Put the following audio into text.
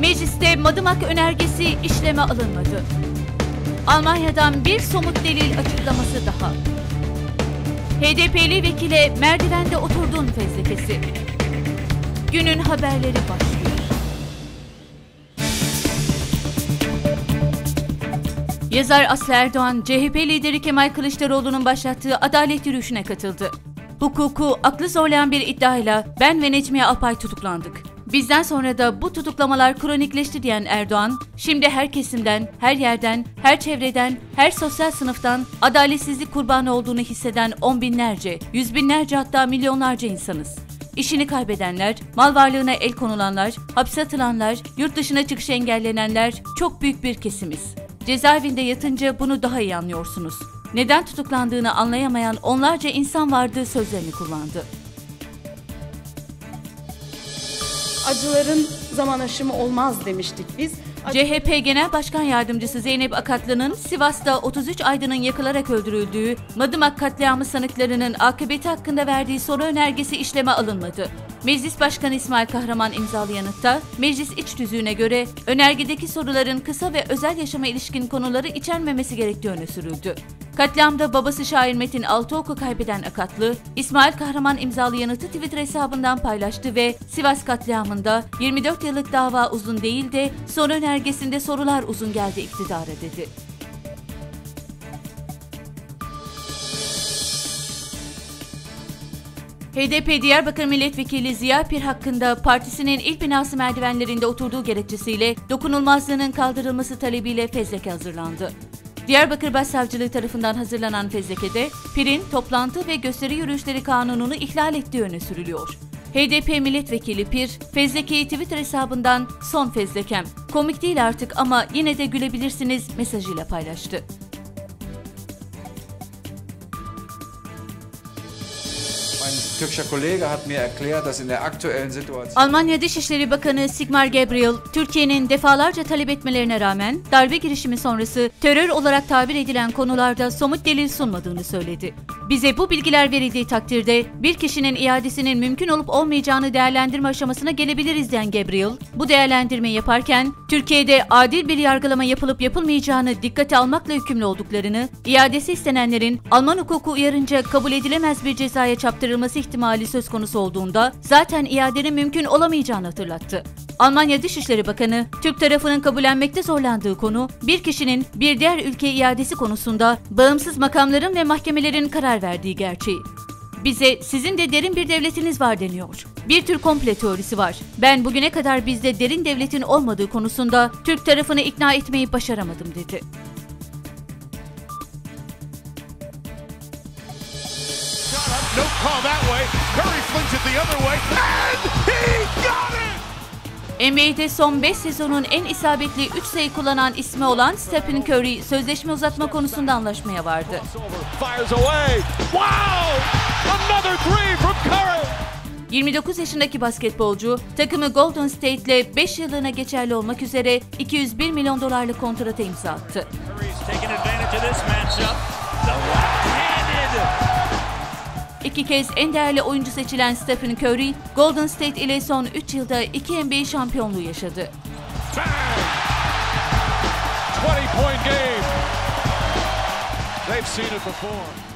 Mecliste Madımak önergesi işleme alınmadı. Almanya'dan bir somut delil açıklaması daha. HDP'li vekile merdivende oturdun fezlekesi. Günün haberleri başlıyor. Yazar Aslı Erdoğan, CHP lideri Kemal Kılıçdaroğlu'nun başlattığı adalet yürüyüşüne katıldı. Hukuku aklı zorlayan bir iddiayla ben ve Necmiye Alpay tutuklandık. Bizden sonra da bu tutuklamalar kronikleşti diyen Erdoğan, şimdi her kesimden, her yerden, her çevreden, her sosyal sınıftan adaletsizlik kurbanı olduğunu hisseden on binlerce, yüz binlerce hatta milyonlarca insanız. İşini kaybedenler, mal varlığına el konulanlar, hapse atılanlar, yurt dışına çıkış engellenenler çok büyük bir kesimiz. Cezaevinde yatınca bunu daha iyi anlıyorsunuz. Neden tutuklandığını anlayamayan onlarca insan vardı sözlerini kullandı. Acıların zaman aşımı olmaz demiştik biz. CHP Genel Başkan Yardımcısı Zeynep Akatlı'nın Sivas'ta 33 aydının yakılarak öldürüldüğü Madımak katliamı sanıklarının akıbeti hakkında verdiği soru önergesi işleme alınmadı. Meclis Başkanı İsmail Kahraman imzalı yanıtta, meclis iç tüzüğüne göre önergedeki soruların kısa ve özel yaşama ilişkin konuları içermemesi gerektiği öne sürüldü. Katliamda babası şair Metin Altıok'u kaybeden Akatlı, İsmail Kahraman imzalı yanıtı Twitter hesabından paylaştı ve Sivas katliamında 24 yıllık dava uzun değil de son önergesinde sorular uzun geldi iktidara dedi. HDP Diyarbakır Milletvekili Ziya Pir hakkında partisinin ilk binası merdivenlerinde oturduğu gerekçesiyle dokunulmazlığının kaldırılması talebiyle fezleke hazırlandı. Diyarbakır Başsavcılığı tarafından hazırlanan fezlekede Pir'in toplantı ve gösteri yürüyüşleri kanununu ihlal ettiği öne sürülüyor. HDP milletvekili Pir, fezlekeyi Twitter hesabından son fezlekem, komik değil artık ama yine de gülebilirsiniz mesajıyla paylaştı. Almanya Dışişleri Bakanı Sigmar Gabriel, Türkiye'nin defalarca talep etmelerine rağmen darbe girişimi sonrası terör olarak tabir edilen konularda somut delil sunmadığını söyledi. Bize bu bilgiler verildiği takdirde bir kişinin iadesinin mümkün olup olmayacağını değerlendirme aşamasına gelebiliriz diyen Gabriel, bu değerlendirmeyi yaparken Türkiye'de adil bir yargılama yapılıp yapılmayacağını dikkate almakla yükümlü olduklarını, iadesi istenenlerin Alman hukuku uyarınca kabul edilemez bir cezaya çarptırılması ihtimali söz konusu olduğunda zaten iadenin mümkün olamayacağını hatırlattı. Almanya Dışişleri Bakanı, Türk tarafının kabullenmekte zorlandığı konu, bir kişinin bir diğer ülkeye iadesi konusunda bağımsız makamların ve mahkemelerin karar verdiği gerçeği. Bize sizin de derin bir devletiniz var deniyor. Bir tür komple teorisi var. Ben bugüne kadar bizde derin devletin olmadığı konusunda Türk tarafını ikna etmeyi başaramadım dedi. Call that way. Curry flings it the other way. And he got it! NBA'de son 5 sezonun en isabetli 3 sayı kullanan ismi olan Stephen Curry sözleşme uzatma konusunda anlaşmaya vardı. Wow! Another three from Curry. 29 yaşındaki basketbolcu takımı Golden State ile 5 yıllığına geçerli olmak üzere 201 milyon dolarlık kontrata imza attı. İki kez en değerli oyuncu seçilen Stephen Curry, Golden State ile son 3 yılda 2 NBA şampiyonluğu yaşadı. Bang! 20-point game. They've seen it before.